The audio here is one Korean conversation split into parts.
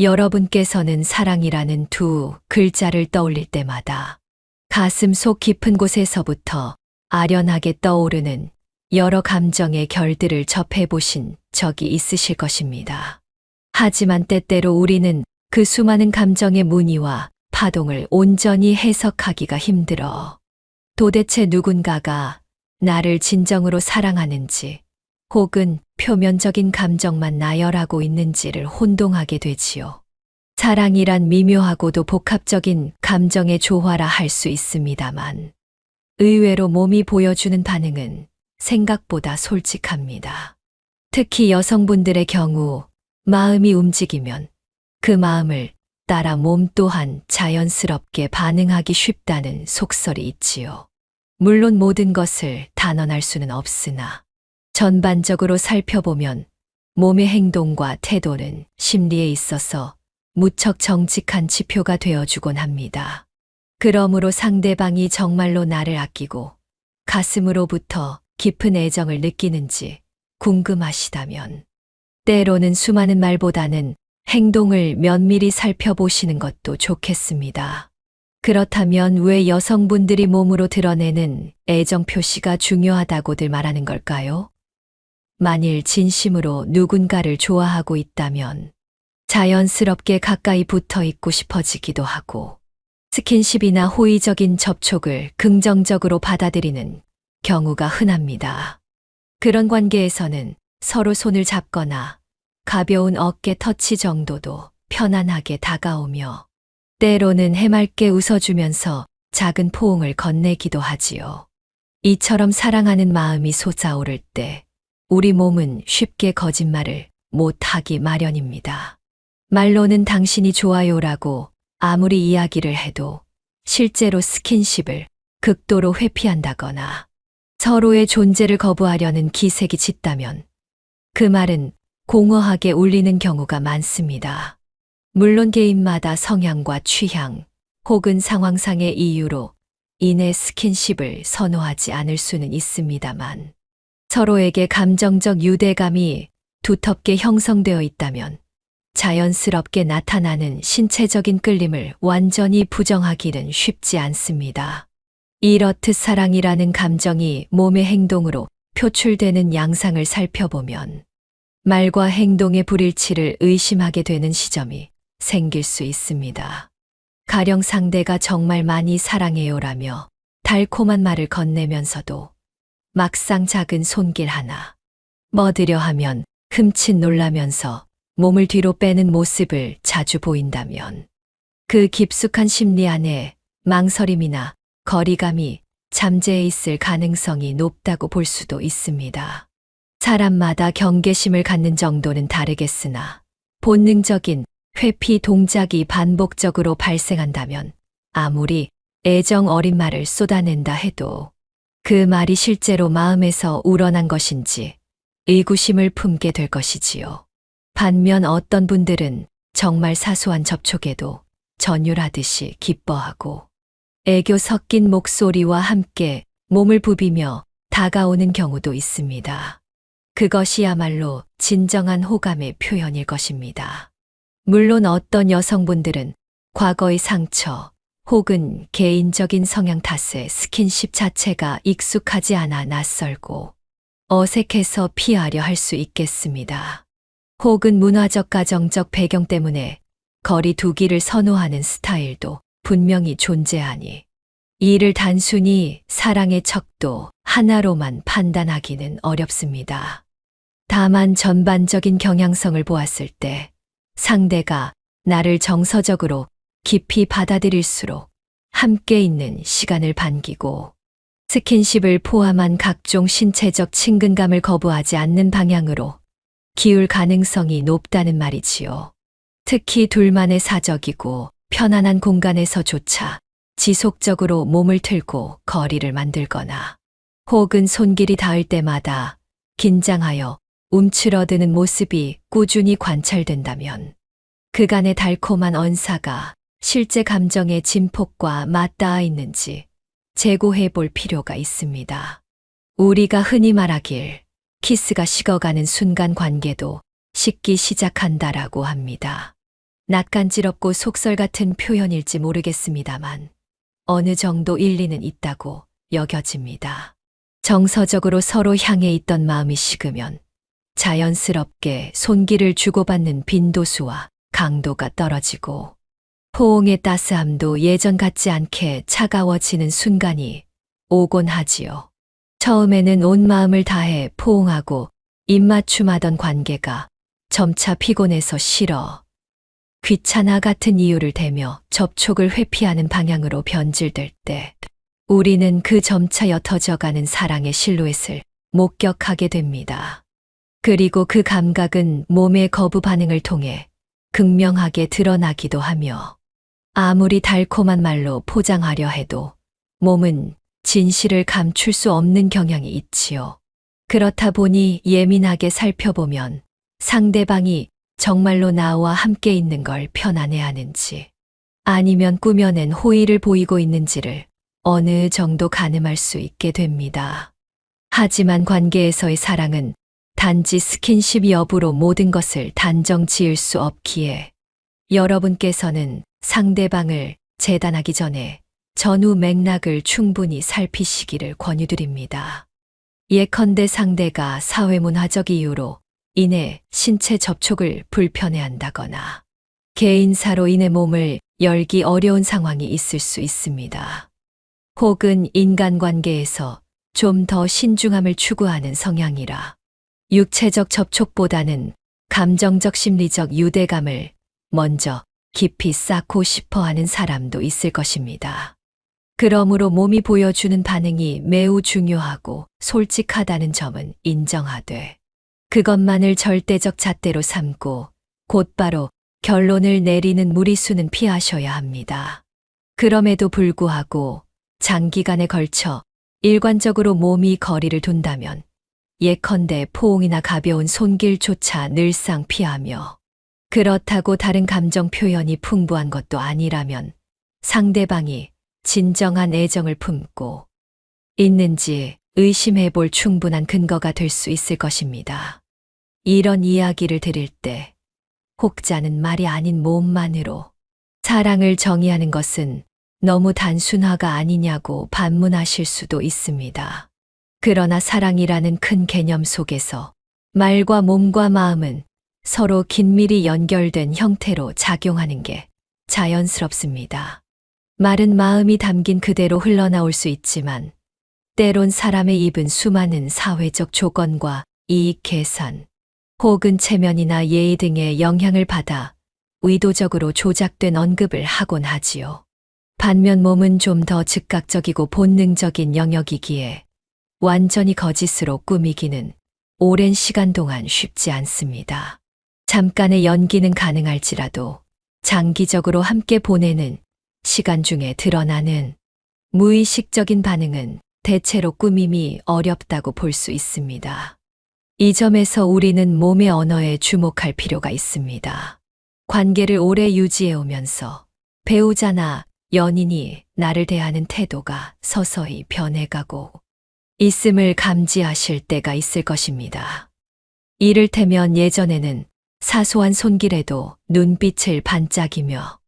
여러분께서는 사랑이라는 두 글자를 떠올릴 때마다 가슴 속 깊은 곳에서부터 아련하게 떠오르는 여러 감정의 결들을 접해보신 적이 있으실 것입니다. 하지만 때때로 우리는 그 수많은 감정의 무늬와 파동을 온전히 해석하기가 힘들어 도대체 누군가가 나를 진정으로 사랑하는지 혹은 표면적인 감정만 나열하고 있는지를 혼동하게 되지요. 사랑이란 미묘하고도 복합적인 감정의 조화라 할 수 있습니다만 의외로 몸이 보여주는 반응은 생각보다 솔직합니다. 특히 여성분들의 경우 마음이 움직이면 그 마음을 따라 몸 또한 자연스럽게 반응하기 쉽다는 속설이 있지요. 물론 모든 것을 단언할 수는 없으나 전반적으로 살펴보면 몸의 행동과 태도는 심리에 있어서 무척 정직한 지표가 되어주곤 합니다. 그러므로 상대방이 정말로 나를 아끼고 가슴으로부터 깊은 애정을 느끼는지 궁금하시다면 때로는 수많은 말보다는 행동을 면밀히 살펴보시는 것도 좋겠습니다. 그렇다면 왜 여성분들이 몸으로 드러내는 애정 표시가 중요하다고들 말하는 걸까요? 만일 진심으로 누군가를 좋아하고 있다면 자연스럽게 가까이 붙어 있고 싶어지기도 하고 스킨십이나 호의적인 접촉을 긍정적으로 받아들이는 경우가 흔합니다. 그런 관계에서는 서로 손을 잡거나 가벼운 어깨 터치 정도도 편안하게 다가오며 때로는 해맑게 웃어주면서 작은 포옹을 건네기도 하지요. 이처럼 사랑하는 마음이 솟아오를 때 우리 몸은 쉽게 거짓말을 못하기 마련입니다. 말로는 당신이 좋아요라고 아무리 이야기를 해도 실제로 스킨십을 극도로 회피한다거나 서로의 존재를 거부하려는 기색이 짙다면 그 말은 공허하게 울리는 경우가 많습니다. 물론 개인마다 성향과 취향 혹은 상황상의 이유로 인해 스킨십을 선호하지 않을 수는 있습니다만 서로에게 감정적 유대감이 두텁게 형성되어 있다면 자연스럽게 나타나는 신체적인 끌림을 완전히 부정하기는 쉽지 않습니다. 이렇듯 사랑이라는 감정이 몸의 행동으로 표출되는 양상을 살펴보면 말과 행동의 불일치를 의심하게 되는 시점이 생길 수 있습니다. 가령 상대가 정말 많이 사랑해요라며 달콤한 말을 건네면서도 막상 작은 손길 하나 뻗으려 하면 흠칫 놀라면서 몸을 뒤로 빼는 모습을 자주 보인다면 그 깊숙한 심리 안에 망설임이나 거리감이 잠재해 있을 가능성이 높다고 볼 수도 있습니다. 사람마다 경계심을 갖는 정도는 다르겠으나 본능적인 회피 동작이 반복적으로 발생한다면 아무리 애정 어린 말을 쏟아낸다 해도 그 말이 실제로 마음에서 우러난 것인지 의구심을 품게 될 것이지요. 반면 어떤 분들은 정말 사소한 접촉에도 전율하듯이 기뻐하고 애교 섞인 목소리와 함께 몸을 부비며 다가오는 경우도 있습니다. 그것이야말로 진정한 호감의 표현일 것입니다. 물론 어떤 여성분들은 과거의 상처 혹은 개인적인 성향 탓에 스킨십 자체가 익숙하지 않아 낯설고 어색해서 피하려 할 수 있겠습니다. 혹은 문화적 가정적 배경 때문에 거리 두기를 선호하는 스타일도 분명히 존재하니 이를 단순히 사랑의 척도 하나로만 판단하기는 어렵습니다. 다만 전반적인 경향성을 보았을 때 상대가 나를 정서적으로 깊이 받아들일수록 함께 있는 시간을 반기고 스킨십을 포함한 각종 신체적 친근감을 거부하지 않는 방향으로 기울 가능성이 높다는 말이지요. 특히 둘만의 사적이고 편안한 공간에서조차 지속적으로 몸을 틀고 거리를 만들거나 혹은 손길이 닿을 때마다 긴장하여 움츠러드는 모습이 꾸준히 관찰된다면 그간의 달콤한 언사가 실제 감정의 진폭과 맞닿아 있는지 재고해 볼 필요가 있습니다. 우리가 흔히 말하길 키스가 식어가는 순간 관계도 식기 시작한다라고 합니다. 낯간지럽고 속설 같은 표현일지 모르겠습니다만 어느 정도 일리는 있다고 여겨집니다. 정서적으로 서로 향해 있던 마음이 식으면 자연스럽게 손길을 주고받는 빈도수와 강도가 떨어지고 포옹의 따스함도 예전 같지 않게 차가워지는 순간이 오곤 하지요. 처음에는 온 마음을 다해 포옹하고 입맞춤하던 관계가 점차 피곤해서 싫어 귀찮아 같은 이유를 대며 접촉을 회피하는 방향으로 변질될 때 우리는 그 점차 옅어져가는 사랑의 실루엣을 목격하게 됩니다. 그리고 그 감각은 몸의 거부 반응을 통해 극명하게 드러나기도 하며 아무리 달콤한 말로 포장하려 해도 몸은 진실을 감출 수 없는 경향이 있지요. 그렇다 보니 예민하게 살펴보면 상대방이 정말로 나와 함께 있는 걸 편안해 하는지 아니면 꾸며낸 호의를 보이고 있는지를 어느 정도 가늠할 수 있게 됩니다. 하지만 관계에서의 사랑은 단지 스킨십 여부로 모든 것을 단정 지을 수 없기에 여러분께서는 상대방을 재단하기 전에 전후 맥락을 충분히 살피시기를 권유드립니다. 예컨대 상대가 사회문화적 이유로 인해 신체 접촉을 불편해 한다거나 개인사로 인해 몸을 열기 어려운 상황이 있을 수 있습니다. 혹은 인간관계에서 좀 더 신중함을 추구하는 성향이라 육체적 접촉보다는 감정적 심리적 유대감을 먼저 깊이 쌓고 싶어 하는 사람도 있을 것입니다. 그러므로 몸이 보여주는 반응이 매우 중요하고 솔직하다는 점은 인정하되 그것만을 절대적 잣대로 삼고 곧바로 결론을 내리는 무리수는 피하셔야 합니다. 그럼에도 불구하고 장기간에 걸쳐 일관적으로 몸이 거리를 둔다면 예컨대 포옹이나 가벼운 손길조차 늘상 피하며 그렇다고 다른 감정 표현이 풍부한 것도 아니라면 상대방이 진정한 애정을 품고 있는지 의심해 볼 충분한 근거가 될 수 있을 것입니다. 이런 이야기를 들을 때 혹자는 말이 아닌 몸만으로 사랑을 정의하는 것은 너무 단순화가 아니냐고 반문하실 수도 있습니다. 그러나 사랑이라는 큰 개념 속에서 말과 몸과 마음은 서로 긴밀히 연결된 형태로 작용하는 게 자연스럽습니다. 말은 마음이 담긴 그대로 흘러나올 수 있지만 때론 사람의 입은 수많은 사회적 조건과 이익 계산 혹은 체면이나 예의 등의 영향을 받아 의도적으로 조작된 언급을 하곤 하지요. 반면 몸은 좀 더 즉각적이고 본능적인 영역이기에 완전히 거짓으로 꾸미기는 오랜 시간 동안 쉽지 않습니다. 잠깐의 연기는 가능할지라도 장기적으로 함께 보내는 시간 중에 드러나는 무의식적인 반응은 대체로 꾸밈이 어렵다고 볼 수 있습니다. 이 점에서 우리는 몸의 언어에 주목할 필요가 있습니다. 관계를 오래 유지해 오면서 배우자나 연인이 나를 대하는 태도가 서서히 변해가고 있음을 감지하실 때가 있을 것입니다. 이를테면 예전에는 사소한 손길에도 눈빛을 반짝이며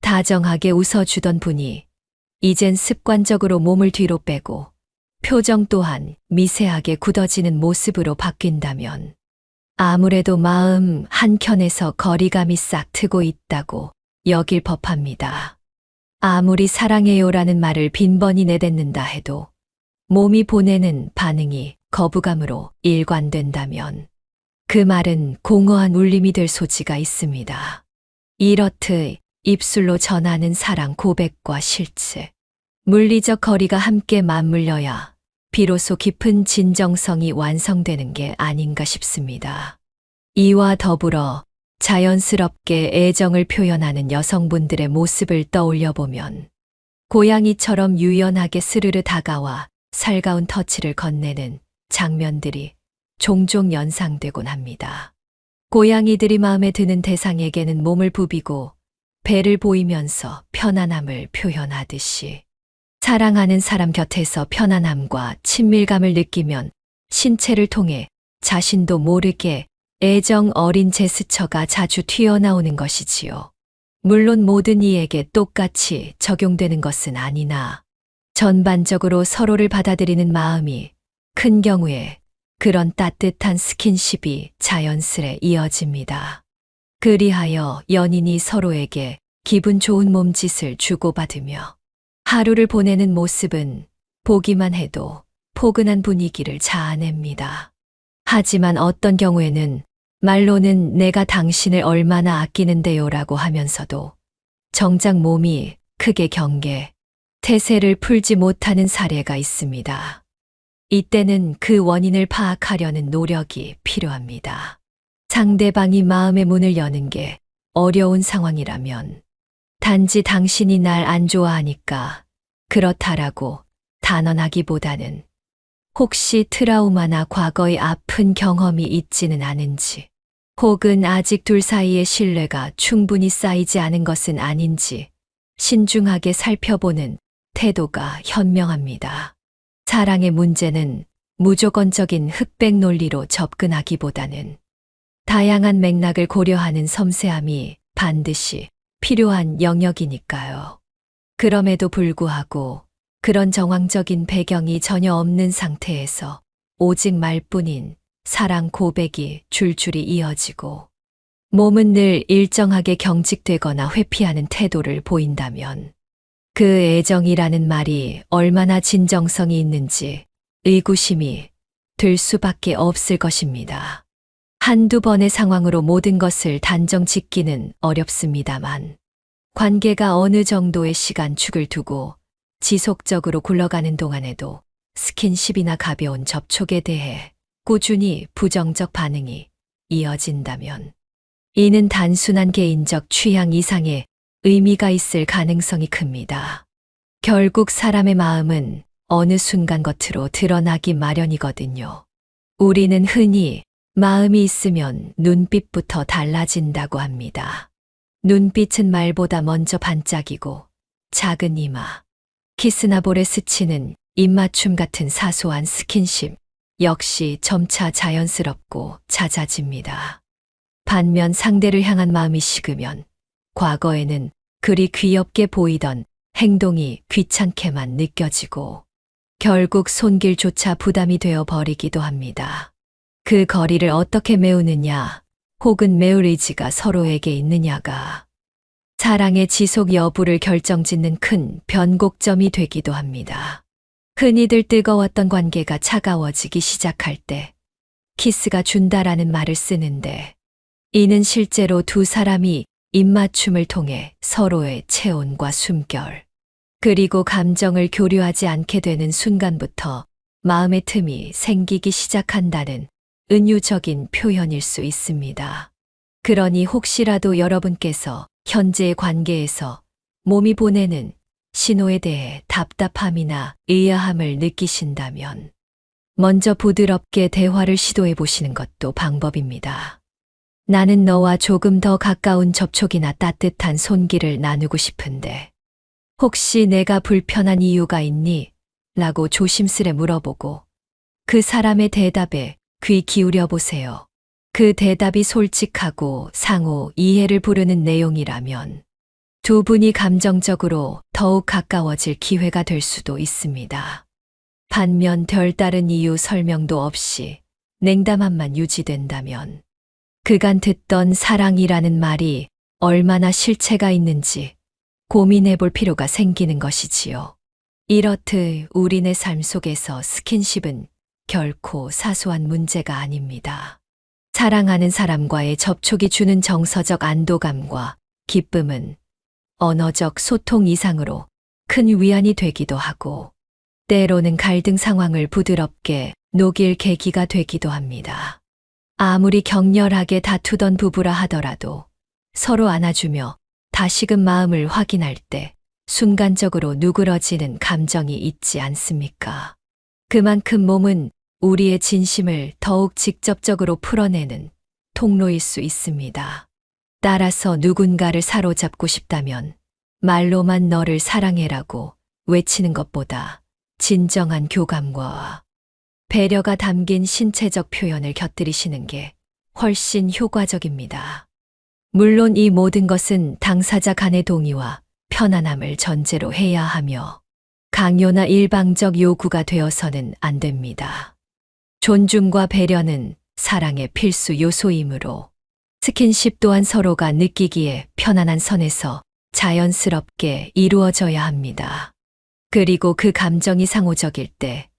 다정하게 웃어주던 분이 이젠 습관적으로 몸을 뒤로 빼고 표정 또한 미세하게 굳어지는 모습으로 바뀐다면 아무래도 마음 한켠에서 거리감이 싹 트고 있다고 여길 법합니다. 아무리 사랑해요라는 말을 빈번히 내뱉는다 해도 몸이 보내는 반응이 거부감으로 일관된다면 그 말은 공허한 울림이 될 소지가 있습니다. 이렇듯 입술로 전하는 사랑 고백과 실체, 물리적 거리가 함께 맞물려야 비로소 깊은 진정성이 완성되는 게 아닌가 싶습니다. 이와 더불어 자연스럽게 애정을 표현하는 여성분들의 모습을 떠올려 보면 고양이처럼 유연하게 스르르 다가와 살가운 터치를 건네는 장면들이 종종 연상되곤 합니다. 고양이들이 마음에 드는 대상에게는 몸을 부비고 배를 보이면서 편안함을 표현하듯이 사랑하는 사람 곁에서 편안함과 친밀감을 느끼면 신체를 통해 자신도 모르게 애정 어린 제스처가 자주 튀어나오는 것이지요. 물론 모든 이에게 똑같이 적용되는 것은 아니나 전반적으로 서로를 받아들이는 마음이 큰 경우에 그런 따뜻한 스킨십이 자연스레 이어집니다. 그리하여 연인이 서로에게 기분 좋은 몸짓을 주고받으며 하루를 보내는 모습은 보기만 해도 포근한 분위기를 자아냅니다. 하지만 어떤 경우에는 말로는 내가 당신을 얼마나 아끼는데요 라고 하면서도 정작 몸이 크게 경계, 태세를 풀지 못하는 사례가 있습니다. 이때는 그 원인을 파악하려는 노력이 필요합니다. 상대방이 마음의 문을 여는 게 어려운 상황이라면 단지 당신이 날 안 좋아하니까 그렇다라고 단언하기보다는 혹시 트라우마나 과거의 아픈 경험이 있지는 않은지 혹은 아직 둘 사이의 신뢰가 충분히 쌓이지 않은 것은 아닌지 신중하게 살펴보는 태도가 현명합니다. 사랑의 문제는 무조건적인 흑백 논리로 접근하기보다는 다양한 맥락을 고려하는 섬세함이 반드시 필요한 영역이니까요. 그럼에도 불구하고 그런 정황적인 배경이 전혀 없는 상태에서 오직 말뿐인 사랑 고백이 줄줄이 이어지고 몸은 늘 일정하게 경직되거나 회피하는 태도를 보인다면 그 애정이라는 말이 얼마나 진정성이 있는지 의구심이 들 수밖에 없을 것입니다. 한두 번의 상황으로 모든 것을 단정 짓기는 어렵습니다만 관계가 어느 정도의 시간 축을 두고 지속적으로 굴러가는 동안에도 스킨십이나 가벼운 접촉에 대해 꾸준히 부정적 반응이 이어진다면 이는 단순한 개인적 취향 이상의 의미가 있을 가능성이 큽니다. 결국 사람의 마음은 어느 순간 겉으로 드러나기 마련이거든요. 우리는 흔히 마음이 있으면 눈빛부터 달라진다고 합니다. 눈빛은 말보다 먼저 반짝이고 작은 이마, 키스나 볼에 스치는 입맞춤 같은 사소한 스킨십 역시 점차 자연스럽고 잦아집니다. 반면 상대를 향한 마음이 식으면 과거에는 그리 귀엽게 보이던 행동이 귀찮게만 느껴지고 결국 손길조차 부담이 되어 버리기도 합니다. 그 거리를 어떻게 메우느냐 혹은 메울 의지가 서로에게 있느냐가 사랑의 지속 여부를 결정짓는 큰 변곡점이 되기도 합니다. 흔히들 뜨거웠던 관계가 차가워지기 시작할 때 키스가 준다라는 말을 쓰는데 이는 실제로 두 사람이 입맞춤을 통해 서로의 체온과 숨결, 그리고 감정을 교류하지 않게 되는 순간부터 마음의 틈이 생기기 시작한다는 은유적인 표현일 수 있습니다. 그러니 혹시라도 여러분께서 현재의 관계에서 몸이 보내는 신호에 대해 답답함이나 의아함을 느끼신다면 먼저 부드럽게 대화를 시도해 보시는 것도 방법입니다. 나는 너와 조금 더 가까운 접촉이나 따뜻한 손길을 나누고 싶은데 혹시 내가 불편한 이유가 있니? 라고 조심스레 물어보고 그 사람의 대답에 귀 기울여 보세요. 그 대답이 솔직하고 상호 이해를 부르는 내용이라면 두 분이 감정적으로 더욱 가까워질 기회가 될 수도 있습니다. 반면 별다른 이유 설명도 없이 냉담함만 유지된다면 그간 듣던 사랑이라는 말이 얼마나 실체가 있는지 고민해 볼 필요가 생기는 것이지요. 이렇듯 우리네 삶 속에서 스킨십은 결코 사소한 문제가 아닙니다. 사랑하는 사람과의 접촉이 주는 정서적 안도감과 기쁨은 언어적 소통 이상으로 큰 위안이 되기도 하고 때로는 갈등 상황을 부드럽게 녹일 계기가 되기도 합니다. 아무리 격렬하게 다투던 부부라 하더라도 서로 안아주며 다시금 마음을 확인할 때 순간적으로 누그러지는 감정이 있지 않습니까? 그만큼 몸은 우리의 진심을 더욱 직접적으로 풀어내는 통로일 수 있습니다. 따라서 누군가를 사로잡고 싶다면 말로만 너를 사랑해라고 외치는 것보다 진정한 교감과 배려가 담긴 신체적 표현을 곁들이시는 게 훨씬 효과적입니다. 물론 이 모든 것은 당사자 간의 동의와 편안함을 전제로 해야 하며 강요나 일방적 요구가 되어서는 안 됩니다. 존중과 배려는 사랑의 필수 요소이므로 스킨십 또한 서로가 느끼기에 편안한 선에서 자연스럽게 이루어져야 합니다. 그리고 그 감정이 상호적일 때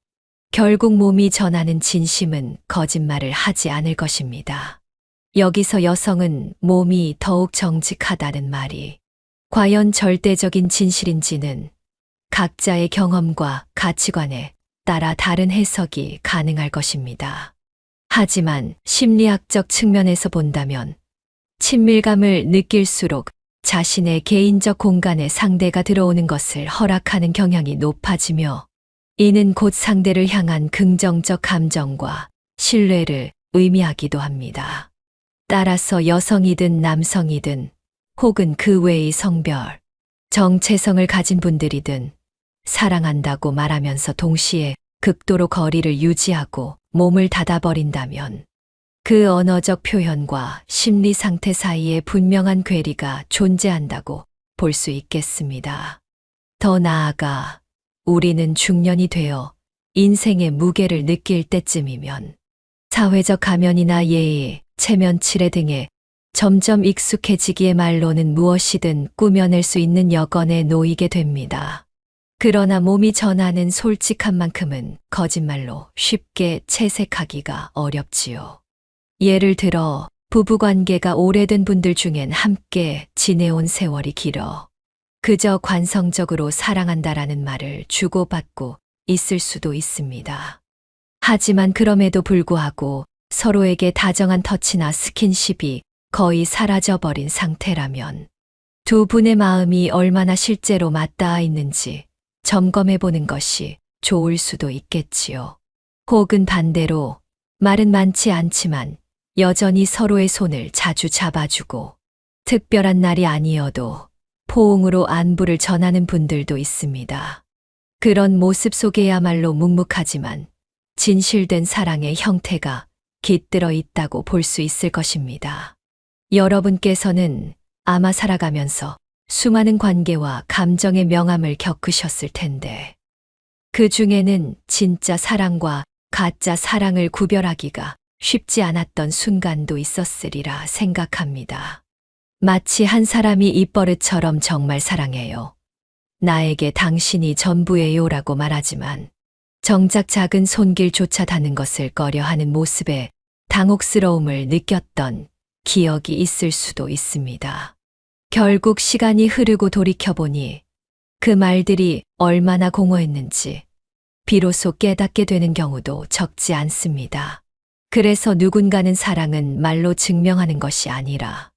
결국 몸이 전하는 진심은 거짓말을 하지 않을 것입니다. 여기서 여성은 몸이 더욱 정직하다는 말이 과연 절대적인 진실인지는 각자의 경험과 가치관에 따라 다른 해석이 가능할 것입니다. 하지만 심리학적 측면에서 본다면 친밀감을 느낄수록 자신의 개인적 공간에 상대가 들어오는 것을 허락하는 경향이 높아지며 이는 곧 상대를 향한 긍정적 감정과 신뢰를 의미하기도 합니다. 따라서 여성이든 남성이든 혹은 그 외의 성별, 정체성을 가진 분들이든 사랑한다고 말하면서 동시에 극도로 거리를 유지하고 몸을 닫아버린다면 그 언어적 표현과 심리 상태 사이에 분명한 괴리가 존재한다고 볼 수 있겠습니다. 더 나아가 우리는 중년이 되어 인생의 무게를 느낄 때쯤이면 사회적 가면이나 예의, 체면 칠해 등에 점점 익숙해지기에 말로는 무엇이든 꾸며낼 수 있는 여건에 놓이게 됩니다. 그러나 몸이 전하는 솔직한 만큼은 거짓말로 쉽게 채색하기가 어렵지요. 예를 들어 부부관계가 오래된 분들 중엔 함께 지내온 세월이 길어 그저 관성적으로 사랑한다라는 말을 주고받고 있을 수도 있습니다. 하지만 그럼에도 불구하고 서로에게 다정한 터치나 스킨십이 거의 사라져버린 상태라면 두 분의 마음이 얼마나 실제로 맞닿아 있는지 점검해 보는 것이 좋을 수도 있겠지요. 혹은 반대로 말은 많지 않지만 여전히 서로의 손을 자주 잡아주고 특별한 날이 아니어도 포옹으로 안부를 전하는 분들도 있습니다. 그런 모습 속에야말로 묵묵하지만 진실된 사랑의 형태가 깃들어 있다고 볼 수 있을 것입니다. 여러분께서는 아마 살아가면서 수많은 관계와 감정의 명암을 겪으셨을 텐데, 그 중에는 진짜 사랑과 가짜 사랑을 구별하기가 쉽지 않았던 순간도 있었으리라 생각합니다. 마치 한 사람이 입버릇처럼 정말 사랑해요. 나에게 당신이 전부예요 라고 말하지만 정작 작은 손길조차 닿는 것을 꺼려하는 모습에 당혹스러움을 느꼈던 기억이 있을 수도 있습니다. 결국 시간이 흐르고 돌이켜보니 그 말들이 얼마나 공허했는지 비로소 깨닫게 되는 경우도 적지 않습니다. 그래서 누군가는 사랑은 말로 증명하는 것이 아니라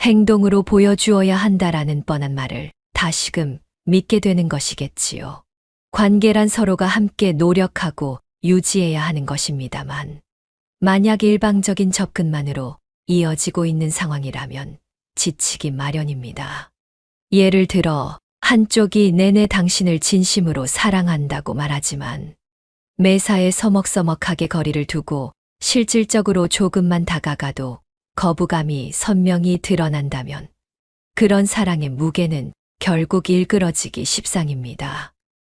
행동으로 보여주어야 한다라는 뻔한 말을 다시금 믿게 되는 것이겠지요. 관계란 서로가 함께 노력하고 유지해야 하는 것입니다만, 만약 일방적인 접근만으로 이어지고 있는 상황이라면 지치기 마련입니다. 예를 들어, 한쪽이 내내 당신을 진심으로 사랑한다고 말하지만, 매사에 서먹서먹하게 거리를 두고 실질적으로 조금만 다가가도 거부감이 선명히 드러난다면, 그런 사랑의 무게는 결국 일그러지기 십상입니다.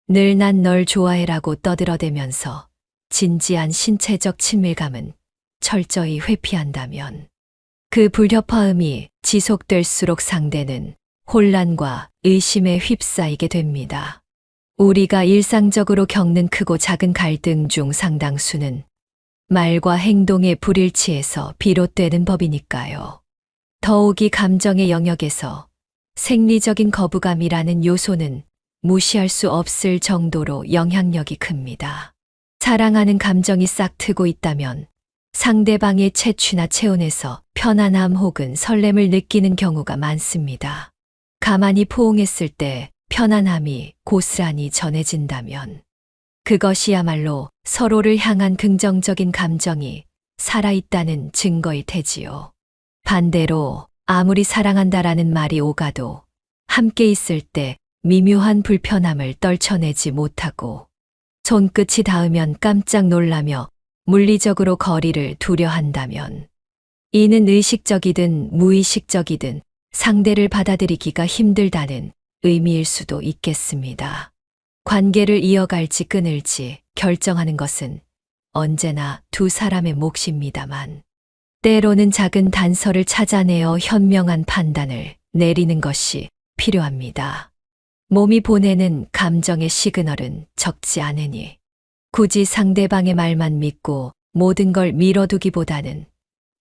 늘 난 널 좋아해라고 떠들어대면서 진지한 신체적 친밀감은 철저히 회피한다면 그 불협화음이 지속될수록 상대는 혼란과 의심에 휩싸이게 됩니다. 우리가 일상적으로 겪는 크고 작은 갈등 중 상당수는 말과 행동의 불일치에서 비롯되는 법이니까요. 더욱이 감정의 영역에서 생리적인 거부감이라는 요소는 무시할 수 없을 정도로 영향력이 큽니다. 사랑하는 감정이 싹 트고 있다면 상대방의 채취나 체온에서 편안함 혹은 설렘을 느끼는 경우가 많습니다. 가만히 포옹했을 때 편안함이 고스란히 전해진다면 그것이야말로 서로를 향한 긍정적인 감정이 살아있다는 증거일 테지요. 반대로 아무리 사랑한다라는 말이 오가도 함께 있을 때 미묘한 불편함을 떨쳐내지 못하고 손끝이 닿으면 깜짝 놀라며 물리적으로 거리를 두려 한다면 이는 의식적이든 무의식적이든 상대를 받아들이기가 힘들다는 의미일 수도 있겠습니다. 관계를 이어갈지 끊을지 결정하는 것은 언제나 두 사람의 몫입니다만, 때로는 작은 단서를 찾아내어 현명한 판단을 내리는 것이 필요합니다. 몸이 보내는 감정의 시그널은 적지 않으니, 굳이 상대방의 말만 믿고 모든 걸 밀어두기보다는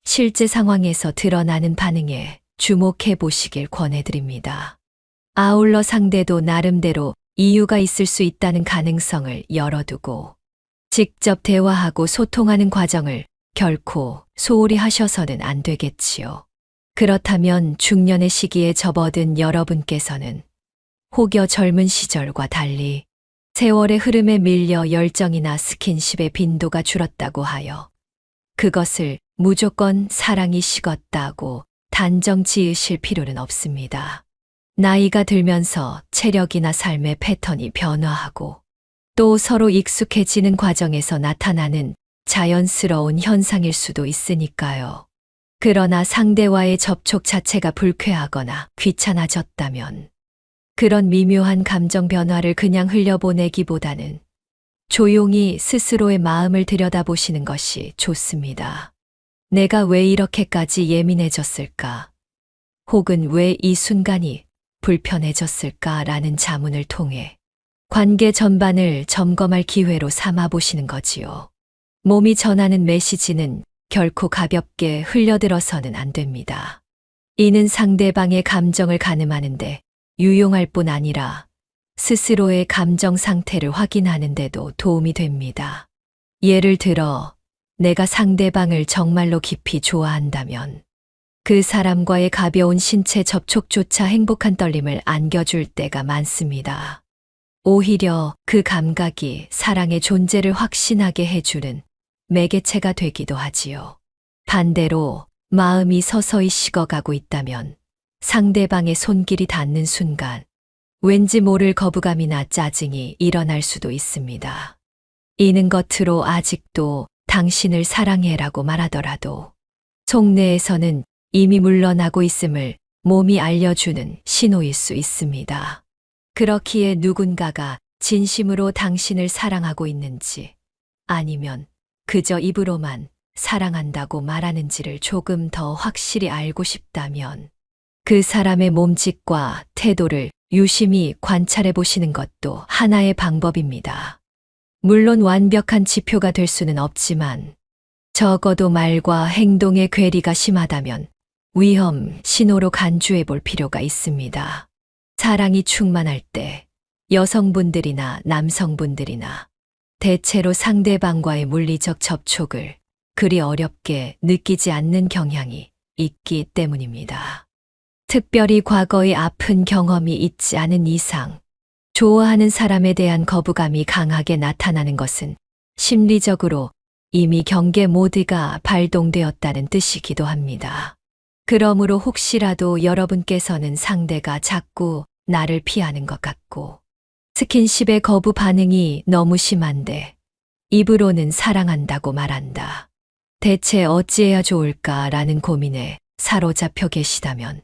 실제 상황에서 드러나는 반응에 주목해 보시길 권해드립니다. 아울러 상대도 나름대로 이유가 있을 수 있다는 가능성을 열어두고 직접 대화하고 소통하는 과정을 결코 소홀히 하셔서는 안 되겠지요. 그렇다면 중년의 시기에 접어든 여러분께서는 혹여 젊은 시절과 달리 세월의 흐름에 밀려 열정이나 스킨십의 빈도가 줄었다고 하여 그것을 무조건 사랑이 식었다고 단정 지으실 필요는 없습니다. 나이가 들면서 체력이나 삶의 패턴이 변화하고 또 서로 익숙해지는 과정에서 나타나는 자연스러운 현상일 수도 있으니까요. 그러나 상대와의 접촉 자체가 불쾌하거나 귀찮아졌다면 그런 미묘한 감정 변화를 그냥 흘려보내기보다는 조용히 스스로의 마음을 들여다보시는 것이 좋습니다. 내가 왜 이렇게까지 예민해졌을까? 혹은 왜 이 순간이 불편해졌을까라는 자문을 통해 관계 전반을 점검할 기회로 삼아 보시는 거지요. 몸이 전하는 메시지는 결코 가볍게 흘려들어서는 안 됩니다. 이는 상대방의 감정을 가늠하는데 유용할 뿐 아니라 스스로의 감정 상태를 확인하는데도 도움이 됩니다. 예를 들어, 내가 상대방을 정말로 깊이 좋아한다면 그 사람과의 가벼운 신체 접촉조차 행복한 떨림을 안겨줄 때가 많습니다. 오히려 그 감각이 사랑의 존재를 확신하게 해주는 매개체가 되기도 하지요. 반대로 마음이 서서히 식어가고 있다면 상대방의 손길이 닿는 순간 왠지 모를 거부감이나 짜증이 일어날 수도 있습니다. 이는 겉으로 아직도 당신을 사랑해라고 말하더라도 속내에서는 이미 물러나고 있음을 몸이 알려주는 신호일 수 있습니다. 그렇기에 누군가가 진심으로 당신을 사랑하고 있는지 아니면 그저 입으로만 사랑한다고 말하는지를 조금 더 확실히 알고 싶다면 그 사람의 몸짓과 태도를 유심히 관찰해 보시는 것도 하나의 방법입니다. 물론 완벽한 지표가 될 수는 없지만 적어도 말과 행동의 괴리가 심하다면 위험 신호로 간주해 볼 필요가 있습니다. 사랑이 충만할 때 여성분들이나 남성분들이나 대체로 상대방과의 물리적 접촉을 그리 어렵게 느끼지 않는 경향이 있기 때문입니다. 특별히 과거의 아픈 경험이 있지 않은 이상 좋아하는 사람에 대한 거부감이 강하게 나타나는 것은 심리적으로 이미 경계 모드가 발동되었다는 뜻이기도 합니다. 그러므로 혹시라도 여러분께서는 상대가 자꾸 나를 피하는 것 같고 스킨십의 거부 반응이 너무 심한데 입으로는 사랑한다고 말한다. 대체 어찌해야 좋을까라는 고민에 사로잡혀 계시다면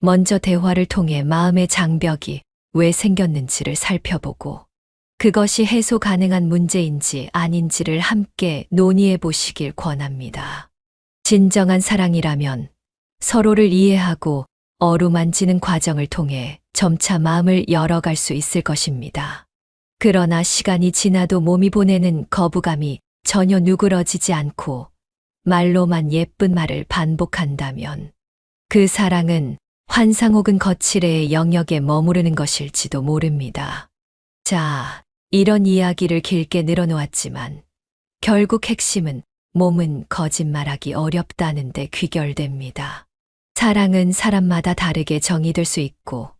먼저 대화를 통해 마음의 장벽이 왜 생겼는지를 살펴보고 그것이 해소 가능한 문제인지 아닌지를 함께 논의해 보시길 권합니다. 진정한 사랑이라면 서로를 이해하고 어루만지는 과정을 통해 점차 마음을 열어갈 수 있을 것입니다. 그러나 시간이 지나도 몸이 보내는 거부감이 전혀 누그러지지 않고 말로만 예쁜 말을 반복한다면 그 사랑은 환상 혹은 거칠의 영역에 머무르는 것일지도 모릅니다. 자, 이런 이야기를 길게 늘어놓았지만 결국 핵심은 몸은 거짓말하기 어렵다는데 귀결됩니다. 사랑은 사람마다 다르게 정의될 수 있고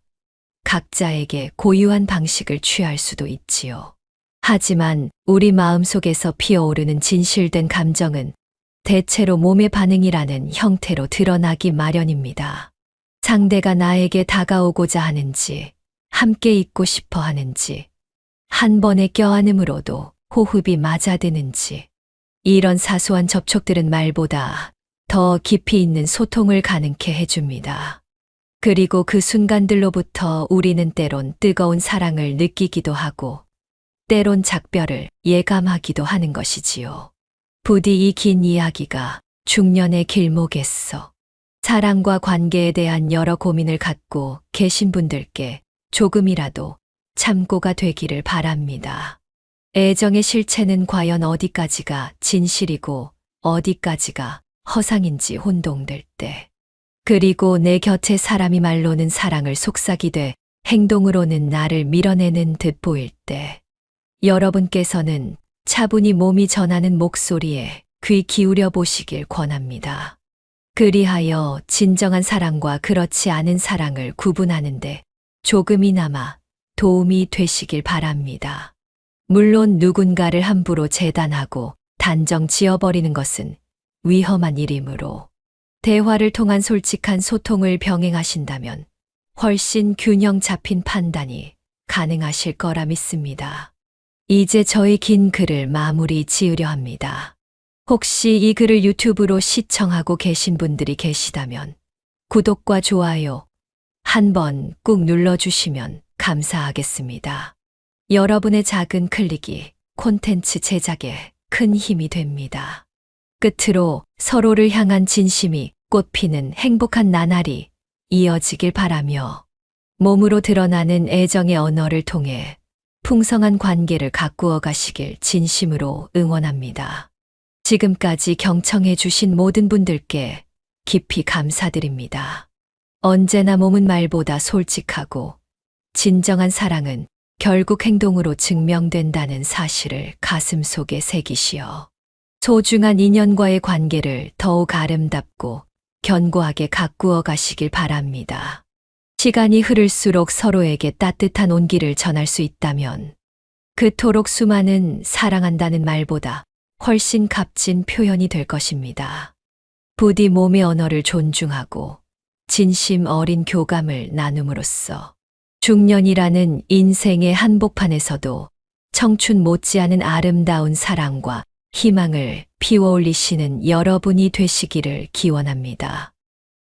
각자에게 고유한 방식을 취할 수도 있지요. 하지만 우리 마음 속에서 피어오르는 진실된 감정은 대체로 몸의 반응이라는 형태로 드러나기 마련입니다. 상대가 나에게 다가오고자 하는지, 함께 있고 싶어 하는지, 한 번의 껴안음으로도 호흡이 맞아드는지, 이런 사소한 접촉들은 말보다 더 깊이 있는 소통을 가능케 해줍니다. 그리고 그 순간들로부터 우리는 때론 뜨거운 사랑을 느끼기도 하고, 때론 작별을 예감하기도 하는 것이지요. 부디 이 긴 이야기가 중년의 길목에서 사랑과 관계에 대한 여러 고민을 갖고 계신 분들께 조금이라도 참고가 되기를 바랍니다. 애정의 실체는 과연 어디까지가 진실이고 어디까지가 허상인지 혼동될 때, 그리고 내 곁에 사람이 말로는 사랑을 속삭이되 행동으로는 나를 밀어내는 듯 보일 때, 여러분께서는 차분히 몸이 전하는 목소리에 귀 기울여 보시길 권합니다. 그리하여 진정한 사랑과 그렇지 않은 사랑을 구분하는데 조금이나마 도움이 되시길 바랍니다. 물론 누군가를 함부로 재단하고 단정 지어버리는 것은 위험한 일이므로 대화를 통한 솔직한 소통을 병행하신다면 훨씬 균형 잡힌 판단이 가능하실 거라 믿습니다. 이제 저희 긴 글을 마무리 지으려 합니다. 혹시 이 글을 유튜브로 시청하고 계신 분들이 계시다면 구독과 좋아요 한번 꾹 눌러주시면 감사하겠습니다. 여러분의 작은 클릭이 콘텐츠 제작에 큰 힘이 됩니다. 끝으로 서로를 향한 진심이 꽃피는 행복한 나날이 이어지길 바라며 몸으로 드러나는 애정의 언어를 통해 풍성한 관계를 가꾸어 가시길 진심으로 응원합니다. 지금까지 경청해 주신 모든 분들께 깊이 감사드립니다. 언제나 몸은 말보다 솔직하고 진정한 사랑은 결국 행동으로 증명된다는 사실을 가슴 속에 새기시어 소중한 인연과의 관계를 더욱 아름답고 견고하게 가꾸어 가시길 바랍니다. 시간이 흐를수록 서로에게 따뜻한 온기를 전할 수 있다면 그토록 수많은 사랑한다는 말보다 훨씬 값진 표현이 될 것입니다. 부디 몸의 언어를 존중하고 진심 어린 교감을 나눔으로써 중년이라는 인생의 한복판에서도 청춘 못지않은 아름다운 사랑과 희망을 피워올리시는 여러분이 되시기를 기원합니다.